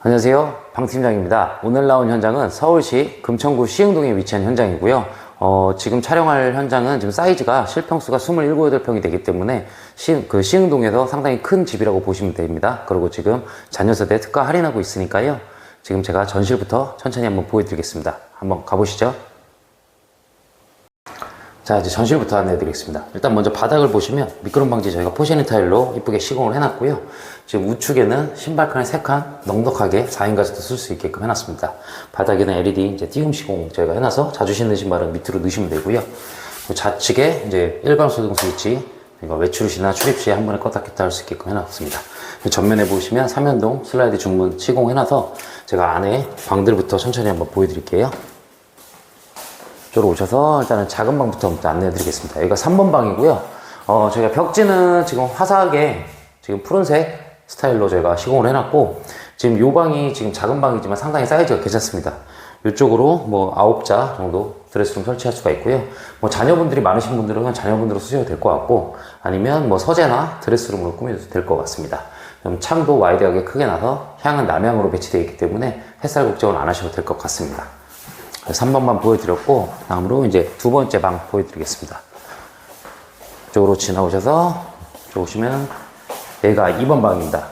안녕하세요. 방 팀장입니다. 오늘 나온 현장은 서울시 금천구 시흥동에 위치한 현장이고요. 어, 지금 촬영할 현장은 지금 사이즈가 실평수가 27, 8평이 되기 때문에 시, 그 시흥동에서 상당히 큰 집이라고 보시면 됩니다. 그리고 지금 자녀세대 특가 할인하고 있으니까요. 지금 제가 전실부터 천천히 한번 보여드리겠습니다. 한번 가보시죠. 자, 이제 전실부터 안내해 드리겠습니다. 일단 먼저 바닥을 보시면 미끄럼 방지 저희가 포시니 타일로 이쁘게 시공을 해놨고요. 지금 우측에는 신발칸을 3칸 넉넉하게 4인가족도 쓸 수 있게끔 해놨습니다. 바닥에는 LED 이제 띄움 시공 저희가 해놔서 자주 신는 신발은 밑으로 넣으시면 되고요. 그리고 좌측에 이제 일반 소등 스위치 그러니까 외출 시나 출입 시에 한 번에 껐다 켰다 할 수 있게끔 해놨습니다. 그리고 전면에 보시면 삼연동 슬라이드 중문 시공해놔서 제가 안에 방들부터 천천히 한번 보여드릴게요. 이쪽으로 오셔서 일단은 작은 방부터 먼저 안내해 드리겠습니다. 여기가 3번 방이고요. 어, 저희가 벽지는 지금 화사하게 지금 푸른색 스타일로 저희가 시공을 해놨고, 지금 요 방이 지금 작은 방이지만 상당히 사이즈가 괜찮습니다. 이쪽으로 뭐 9자 정도 드레스룸 설치할 수가 있고요. 뭐 자녀분들이 많으신 분들은 자녀분들로 쓰셔도 될 것 같고, 아니면 뭐 서재나 드레스룸으로 꾸며도 될 것 같습니다. 그럼 창도 와이드하게 크게 나서 향은 남향으로 배치되어 있기 때문에 햇살 걱정은 안 하셔도 될 것 같습니다. 3번만 보여드렸고 다음으로 이제 두 번째 방 보여드리겠습니다. 이쪽으로 지나오셔서 오시면 여기가 2번 방입니다.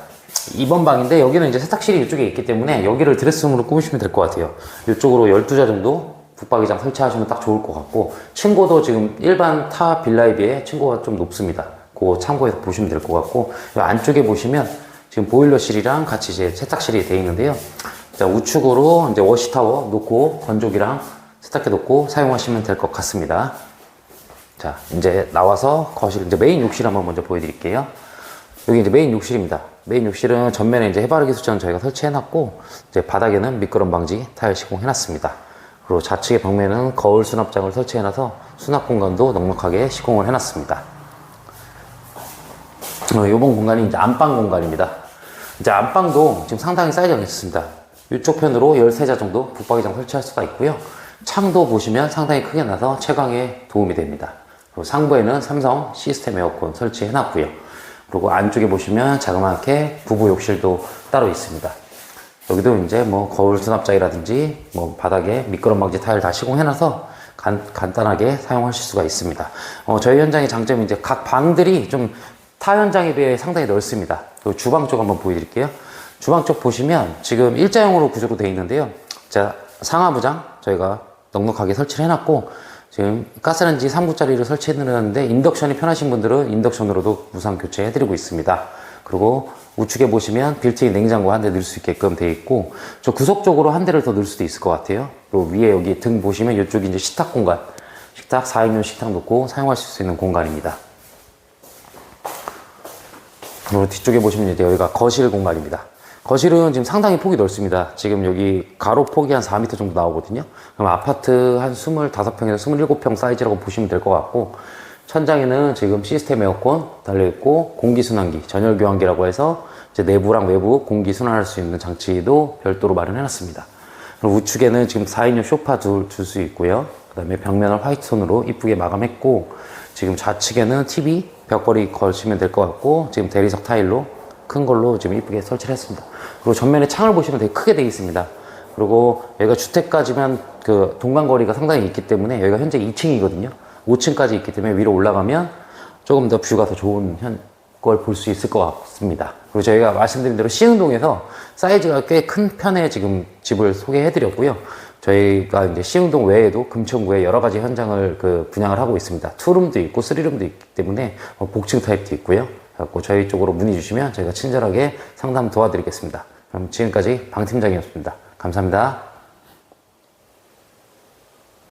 2번 방인데 여기는 이제 세탁실이 이쪽에 있기 때문에 여기를 드레스룸으로 꾸미시면 될 것 같아요. 이쪽으로 12자 정도 붙박이장 설치하시면 딱 좋을 것 같고 층고도 지금 일반 타 빌라에 비해 층고가 좀 높습니다. 그거 참고해서 보시면 될 것 같고 이 안쪽에 보시면 지금 보일러실이랑 같이 이제 세탁실이 되어 있는데요 자, 우측으로 이제 워시타워 놓고 건조기랑 세탁기 놓고 사용하시면 될 것 같습니다. 자, 이제 나와서 거실, 이제 메인 욕실 한번 먼저 보여드릴게요. 여기 이제 메인 욕실입니다. 메인 욕실은 전면에 이제 해바라기 수전 저희가 설치해놨고, 이제 바닥에는 미끄럼 방지 타일 시공해놨습니다. 그리고 좌측의 벽면은 거울 수납장을 설치해놔서 수납 공간도 넉넉하게 시공을 해놨습니다. 어, 요번 공간이 이제 안방 공간입니다. 이제 안방도 지금 상당히 사이즈가 괜찮습니다. 이쪽 편으로 13자 정도 붙박이장 설치할 수가 있고요. 창도 보시면 상당히 크게 나서 채광에 도움이 됩니다. 그리고 상부에는 삼성 시스템 에어컨 설치해 놨고요. 그리고 안쪽에 보시면 자그맣게 부부 욕실도 따로 있습니다. 여기도 이제 뭐 거울 수납장이라든지 뭐 바닥에 미끄럼 방지 타일 다 시공해 놔서 간, 간단하게 사용하실 수가 있습니다. 어, 저희 현장의 장점이 이제 각 방들이 좀 타 현장에 비해 상당히 넓습니다. 주방 쪽 한번 보여드릴게요. 주방 쪽 보시면 지금 일자형으로 구조로 되어 있는데요. 자, 상하부장 저희가 넉넉하게 설치를 해놨고 지금 가스레인지 3구짜리를 설치해드렸는데 인덕션이 편하신 분들은 인덕션으로도 무상 교체해드리고 있습니다. 그리고 우측에 보시면 빌트인 냉장고 한 대 넣을 수 있게끔 되어 있고 저 구석 쪽으로 한 대를 더 넣을 수도 있을 것 같아요. 그리고 위에 여기 등 보시면 이쪽이 이제 식탁 공간 식탁 4인용 식탁 놓고 사용하실 수 있는 공간입니다. 그리고 뒤쪽에 보시면 이제 여기가 거실 공간입니다. 거실은 지금 상당히 폭이 넓습니다. 지금 여기 가로 폭이 한 4m 정도 나오거든요. 그럼 아파트 한 25평에서 27평 사이즈라고 보시면 될 것 같고, 천장에는 지금 시스템 에어컨 달려있고, 공기순환기, 전열교환기라고 해서 이제 내부랑 외부 공기 순환할 수 있는 장치도 별도로 마련해놨습니다. 우측에는 지금 4인용 소파 둘줄수 있고요. 그 다음에 벽면을 화이트톤으로 이쁘게 마감했고, 지금 좌측에는 TV, 벽걸이 걸치면 될 것 같고, 지금 대리석 타일로 큰 걸로 지금 이쁘게 설치를 했습니다. 그리고 전면에 창을 보시면 되게 크게 되어 있습니다. 그리고 여기가 주택까지면 그 동간거리가 상당히 있기 때문에 여기가 현재 2층이거든요. 5층까지 있기 때문에 위로 올라가면 조금 더 뷰가 더 좋은 현, 걸 볼 수 있을 것 같습니다. 그리고 저희가 말씀드린 대로 시흥동에서 사이즈가 꽤 큰 편의 지금 집을 소개해 드렸고요. 저희가 이제 시흥동 외에도 금천구에 여러 가지 현장을 그 분양을 하고 있습니다. 투룸도 있고 쓰리룸도 있기 때문에 뭐 복층 타입도 있고요. 그래갖고 저희 쪽으로 문의 주시면 저희가 친절하게 상담 도와드리겠습니다. 그럼 지금까지 방 팀장이었습니다. 감사합니다.